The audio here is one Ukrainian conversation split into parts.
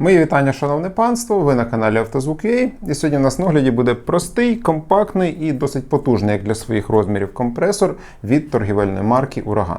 Мої вітання, шановне панство. Ви на каналі Автозвук.ua. І сьогодні у нас на огляді буде простий, компактний і досить потужний, як для своїх розмірів, компресор від торгівельної марки Ураган.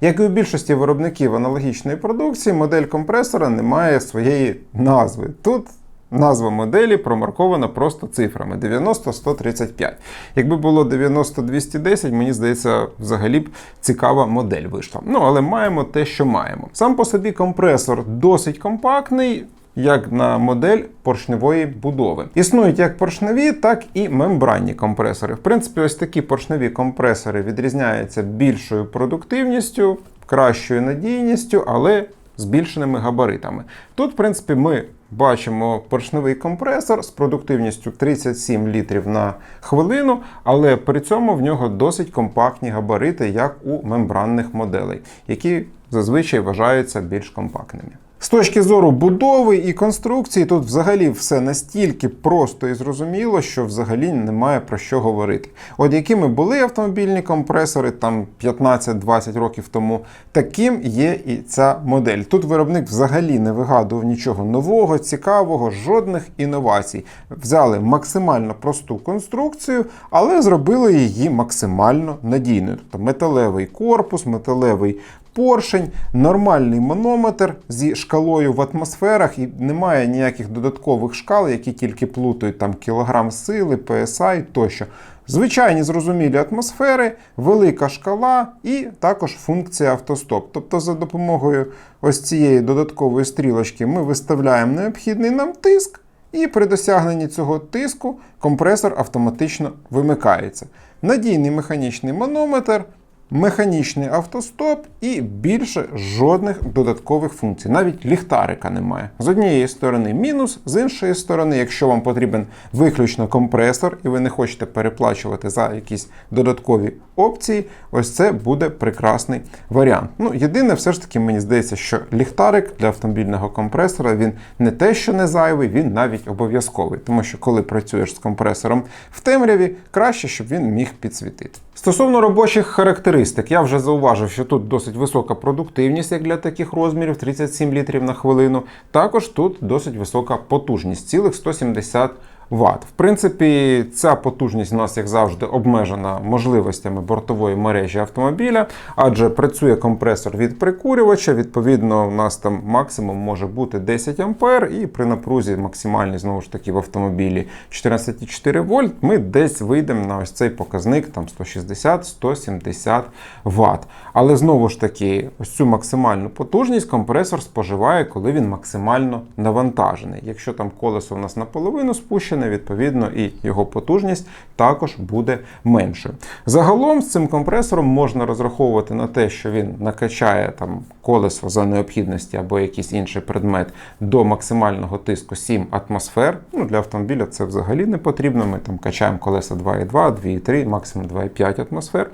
Як і у більшості виробників аналогічної продукції, модель компресора не має своєї назви. Тут назва моделі промаркована просто цифрами 90-135. Якби було 90-210, мені здається, взагалі б цікава модель вийшла. Ну, але маємо те, що маємо. Сам по собі компресор досить компактний. Як на модель поршневої будови. Існують як поршневі, так і мембранні компресори. В принципі, ось такі поршневі компресори відрізняються більшою продуктивністю, кращою надійністю, але збільшеними габаритами. Тут, в принципі, ми бачимо поршневий компресор з продуктивністю 37 літрів на хвилину, але при цьому в нього досить компактні габарити, як у мембранних моделей, які зазвичай вважаються більш компактними. З точки зору будови і конструкції, тут взагалі все настільки просто і зрозуміло, що взагалі немає про що говорити. От якими були автомобільні компресори там 15-20 років тому, таким є і ця модель. Тут виробник взагалі не вигадував нічого нового, цікавого, жодних інновацій. Взяли максимально просту конструкцію, але зробили її максимально надійною. Тобто металевий корпус, металевий поршень, нормальний манометр зі шкалою в атмосферах, і немає ніяких додаткових шкал, які тільки плутають там кілограм сили, PSI тощо. Звичайні зрозумілі атмосфери, велика шкала і також функція автостоп. Тобто, за допомогою ось цієї додаткової стрілочки ми виставляємо необхідний нам тиск, і при досягненні цього тиску компресор автоматично вимикається. Надійний механічний манометр механічний автостоп і більше жодних додаткових функцій. Навіть ліхтарика немає. З однієї сторони мінус, з іншої сторони, якщо вам потрібен виключно компресор, і ви не хочете переплачувати за якісь додаткові опції, ось це буде прекрасний варіант. Ну, єдине, все ж таки, мені здається, що ліхтарик для автомобільного компресора він не те, що не зайвий, він навіть обов'язковий. Тому що коли працюєш з компресором в темряві, краще, щоб він міг підсвітити. Стосовно робочих характеристик, я вже зауважив, що тут досить висока продуктивність, як для таких розмірів 37 літрів на хвилину. Також тут досить висока потужність, цілих 170 Вт. В принципі, ця потужність у нас, як завжди, обмежена можливостями бортової мережі автомобіля, адже працює компресор від прикурювача. Відповідно, у нас там максимум може бути 10 А, і при напрузі максимальній знову ж таки в автомобілі 14,4 вольт, ми десь вийдемо на ось цей показник там 160-170 Вт. Але знову ж таки, ось цю максимальну потужність компресор споживає, коли він максимально навантажений. Якщо там колесо у нас наполовину спущене, відповідно, і його потужність також буде меншою. Загалом з цим компресором можна розраховувати на те, що він накачає там колесо за необхідності або якийсь інший предмет до максимального тиску 7 атмосфер. Ну, Для автомобіля це взагалі не потрібно. Ми там качаємо колеса 2,2, 2,3, максимум 2,5 атмосфер.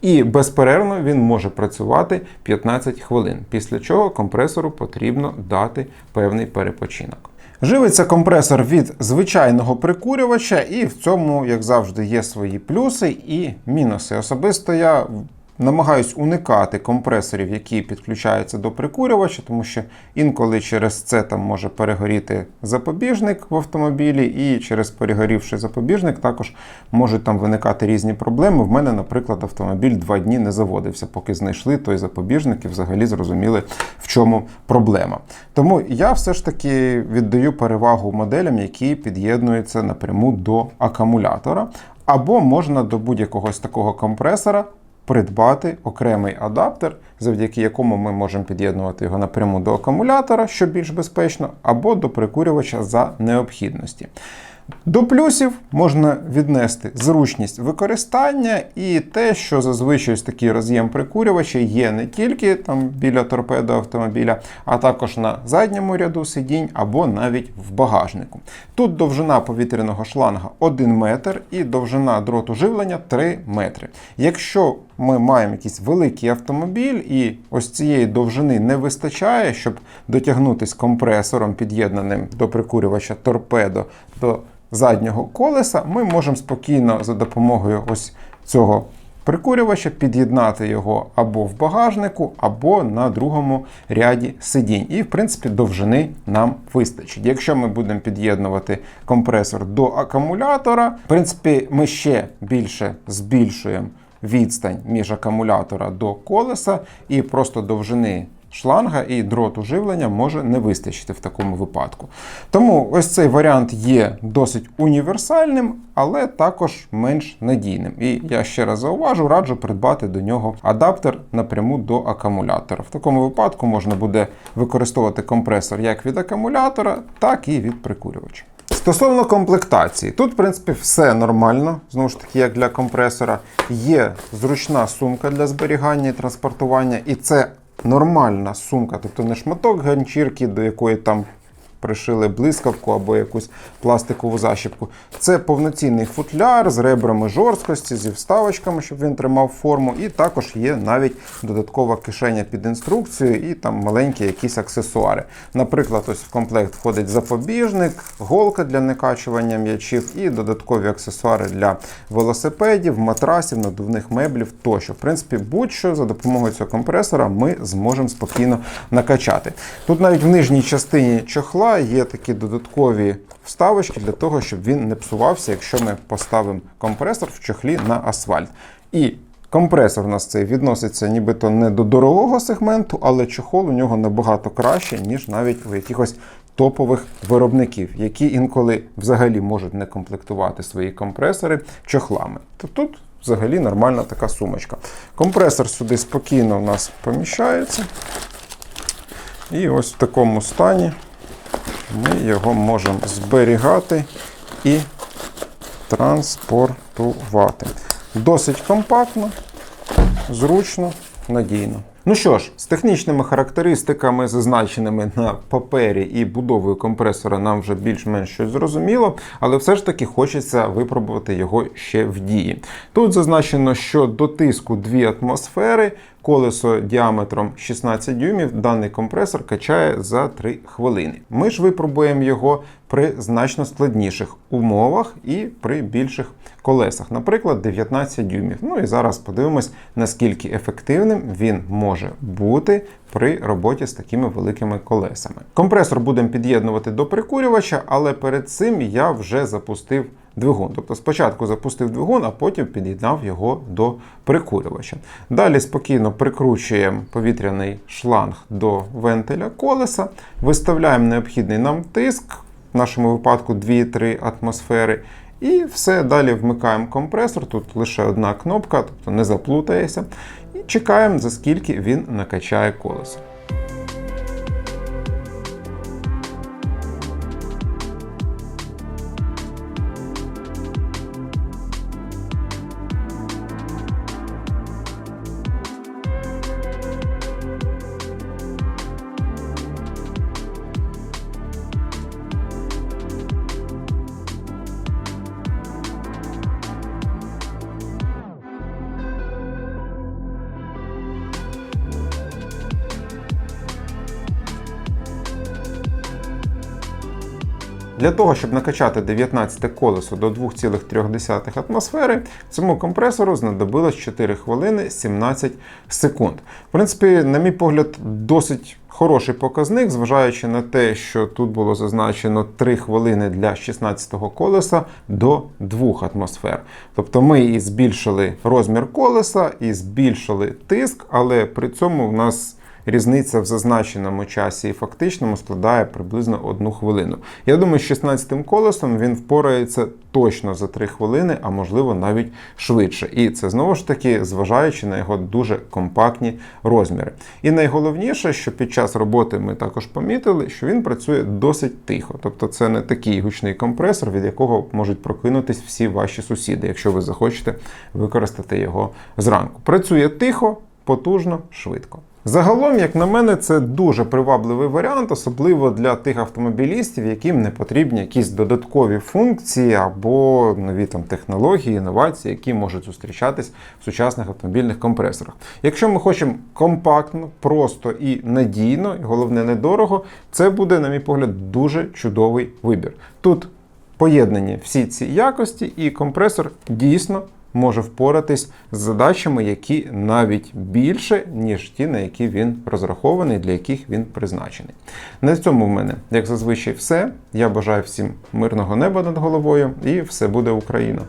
І безперервно він може працювати 15 хвилин, після чого компресору потрібно дати певний перепочинок. Живиться компресор від звичайного прикурювача, і в цьому, як завжди, є свої плюси і мінуси. Особисто я намагаюсь уникати компресорів, які підключаються до прикурювача, тому що інколи через це там може перегоріти запобіжник в автомобілі, і через перегорівший запобіжник також можуть там виникати різні проблеми. В мене, наприклад, автомобіль два дні не заводився, поки знайшли той запобіжник і взагалі зрозуміли, в чому проблема. Тому я все ж таки віддаю перевагу моделям, які під'єднуються напряму до акумулятора. Або можна до будь-якого такого компресора придбати окремий адаптер, завдяки якому ми можемо під'єднувати його напряму до акумулятора, що більш безпечно, або до прикурювача за необхідності. До плюсів можна віднести зручність використання і те, що зазвичай такий роз'єм прикурювача є не тільки там біля торпеди автомобіля, а також на задньому ряду сидінь або навіть в багажнику. Тут довжина повітряного шланга 1 метр і довжина дроту живлення 3 метри. Якщо ми маємо якийсь великий автомобіль, і ось цієї довжини не вистачає, щоб дотягнутися компресором, під'єднаним до прикурювача торпедо до заднього колеса, ми можемо спокійно за допомогою ось цього прикурювача, під'єднати його або в багажнику, або на другому ряді сидінь. І, в принципі, довжини нам вистачить. Якщо ми будемо під'єднувати компресор до акумулятора, в принципі, ми ще більше збільшуємо відстань між акумулятора до колеса і просто довжини шланга і дроту живлення може не вистачити в такому випадку. Тому ось цей варіант є досить універсальним, але також менш надійним. І я ще раз зауважу, раджу придбати до нього адаптер напряму до акумулятора. В такому випадку можна буде використовувати компресор як від акумулятора, так і від прикурювача. Стосовно комплектації, тут, в принципі, все нормально, знову ж таки, як для компресора. Є зручна сумка для зберігання і транспортування, і це нормальна сумка, тобто не шматок ганчірки, до якої там пришили блискавку або якусь пластикову защіпку. Це повноцінний футляр з ребрами жорсткості, зі вставочками, щоб він тримав форму. І також є навіть додаткова кишеня під інструкцію і там маленькі якісь аксесуари. Наприклад, ось в комплект входить запобіжник, голка для накачування м'ячів і додаткові аксесуари для велосипедів, матрасів, надувних меблів тощо. В принципі, будь-що за допомогою цього компресора ми зможемо спокійно накачати. Тут навіть в нижній частині чохла є такі додаткові вставочки для того, щоб він не псувався, якщо ми поставимо компресор в чохлі на асфальт. І компресор у нас цей відноситься нібито не до дорогого сегменту, але чохол у нього набагато краще, ніж навіть у якихось топових виробників, які інколи взагалі можуть не комплектувати свої компресори чохлами. То тут взагалі нормальна така сумочка. Компресор сюди спокійно у нас поміщається. І ось в такому стані ми його можемо зберігати і транспортувати. Досить компактно, зручно, надійно. Ну що ж, з технічними характеристиками, зазначеними на папері і будовою компресора, нам вже більш-менш щось зрозуміло, але все ж таки хочеться випробувати його ще в дії. Тут зазначено, що до тиску 2 атмосфери, колесо діаметром 16 дюймів, даний компресор качає за 3 хвилини. Ми ж випробуємо його при значно складніших умовах і при більших колесах, наприклад, 19 дюймів. Ну і зараз подивимось, наскільки ефективним він може бути при роботі з такими великими колесами. Компресор будемо під'єднувати до прикурювача, але перед цим я вже запустив двигун. Тобто спочатку запустив двигун, а потім під'єднав його до прикурювача. Далі спокійно прикручуємо повітряний шланг до вентиля колеса, виставляємо необхідний нам тиск, в нашому випадку 2-3 атмосфери. І все, далі вмикаємо компресор, тут лише одна кнопка, тобто не заплутається. І чекаємо, за скільки він накачає колесо. Для того, щоб накачати 19 колесо до 2,3 атмосфери, цьому компресору знадобилось 4 хвилини 17 секунд. В принципі, на мій погляд, досить хороший показник, зважаючи на те, що тут було зазначено 3 хвилини для 16-го колеса до 2 атмосфер. Тобто ми і збільшили розмір колеса, і збільшили тиск, але при цьому в нас різниця в зазначеному часі і фактичному складає приблизно одну хвилину. Я думаю, з 16-м колесом він впорається точно за 3 хвилини, а можливо навіть швидше. І це знову ж таки зважаючи на його дуже компактні розміри. І найголовніше, що під час роботи ми також помітили, що він працює досить тихо. Тобто це не такий гучний компресор, від якого можуть прокинутись всі ваші сусіди, якщо ви захочете використати його зранку. Працює тихо, потужно, швидко. Загалом, як на мене, це дуже привабливий варіант, особливо для тих автомобілістів, яким не потрібні якісь додаткові функції або нові там технології, інновації, які можуть зустрічатись в сучасних автомобільних компресорах. Якщо ми хочемо компактно, просто і надійно, і головне недорого, це буде, на мій погляд, дуже чудовий вибір. Тут поєднані всі ці якості, і компресор дійсно може впоратись з задачами, які навіть більше, ніж ті, на які він розрахований, для яких він призначений. На цьому в мене, як зазвичай, все. Я бажаю всім мирного неба над головою і все буде Україна!